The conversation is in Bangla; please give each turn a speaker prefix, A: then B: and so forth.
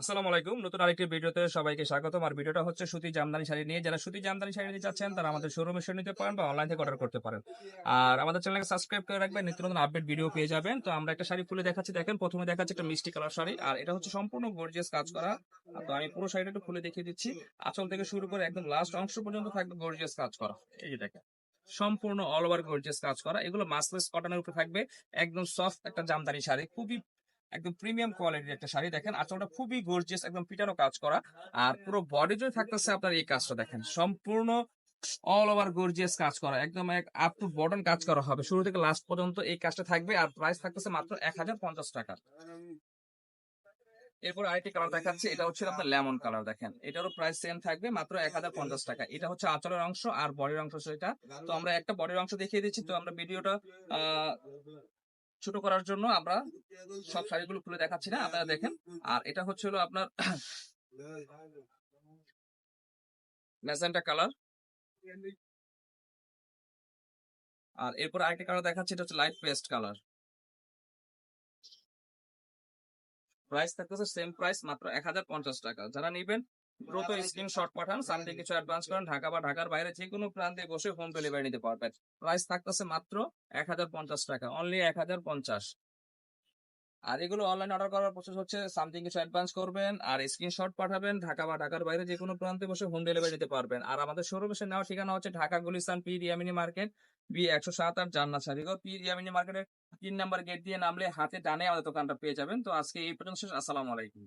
A: আসসালামু আলাইকুম। নতুন আরেকটি ভিডিওতে সবাইকে স্বাগতম। আর ভিডিওটা হচ্ছে সুতি জামদানি শাড়ি নিয়ে। যারা সুতি জামদানি শাড়ি নিতে চাচ্ছেন, তারা আমাদের শোরুমে এসে নিতে পারেন বা অনলাইন থেকে অর্ডার করতে পারেন। আর আমাদের চ্যানেলকে সাবস্ক্রাইব করে রাখবেন। নিত্য নতুন আপডেট ভিডিও পেয়ে যাবেন। তো আমরা একটা শাড়ি খুলে দেখাচ্ছি। দেখেন, প্রথমে দেখাচ্ছি একটা মিষ্টি কালার শাড়ি। আর এটা হচ্ছে সম্পূর্ণ গর্জিয়াস কাজ করা। তো আমি পুরো শাড়িটা একটু খুলে দেখিয়ে দিচ্ছি। আঁচল থেকে শুরু করে একদম লাস্ট অংশ পর্যন্ত থাকবে গর্জিয়াস কাজ করা। এই যে দেখেন, সম্পূর্ণ অল ওভার গর্জিয়াস কাজ করা। এগুলো মাসলেস কটনের উপরে থাকবে। একদম সফট একটা জামদানি শাড়ি। খুবই একদম প্রিমিয়াম কোয়ালিটির একটা শাড়ি দেখেন। আঁচলটা খুবই গর্জিয়াস একদম পিটানো কাজ করা। আর পুরো বডি জুড়ে থাকতেছে আপনার এই কাজটা দেখেন। সম্পূর্ণ অল ওভার গর্জিয়াস কাজ করা। একদম এক আপ টু বটন কাজ করা হবে। শুরু থেকে লাস্ট পর্যন্ত এই কাজটা থাকবে। আর প্রাইস থাকতেছে মাত্র এক হাজার পঞ্চাশ টাকা। এরপর আরেকটি কালার দেখাচ্ছি। এটা হচ্ছে আপনার লেমন কালার দেখেন। এটারও প্রাইস সেম থাকবে, মাত্র এক হাজার পঞ্চাশ টাকা। এটা হচ্ছে আঁচলের অংশ আর বডির অংশ সেটা। তো আমরা একটা বডির অংশ দেখিয়ে দিচ্ছি। তো আমরা ভিডিওটা ছোট করার জন্য আমরা সব শাড়িগুলো খুলে দেখাচ্ছি না আপনারা দেখেন। আর এটা হচ্ছে হলো আপনার ম্যাজেন্টা কালার। আর এরপর আরেকটা কালার দেখাচ্ছি এটা হচ্ছে লাইট পেস্ট কালার। প্রাইস থাকতেছে সেম প্রাইস মাত্র এক হাজার পঞ্চাশ টাকা। যারা নিবেন দ্রুত স্ক্রিনশট পাঠান সামনে কিছু অ্যাডভান্স করেন ঢাকা বা ঢাকার বাইরে যে কোনো প্রান্তে বসে হোম ডেলিভারি নিতে পারবেন। প্রাইস থাকতেছে মাত্র এক হাজার পঞ্চাশ টাকা অনলি এক হাজার পঞ্চাশ। আর এগুলো অনলাইন অর্ডার করার প্রসেস হচ্ছে সামথিং কিছু অ্যাডভান্স করবেন আর স্ক্রিনশট পাঠাবেন ঢাকা বা ঢাকার বাইরে যে কোনো প্রান্তে বসে হোম ডেলিভারি নিতে পারবেন। আর আমাদের শোরুম এসে নেওয়ার ঠিকানা হচ্ছে Dhaka Gulistan P রিয়ামিনি market B একশো সাত আট জান্নাত সারিগো পি রিয়ামিনি মার্কেটের তিন নাম্বার গেট দিয়ে নামলে হাতে ডানে আমাদের দোকানটা পেয়ে যাবেন। তো আজকে এই পর্যন্ত শেষ। আসসালামু আলাইকুম।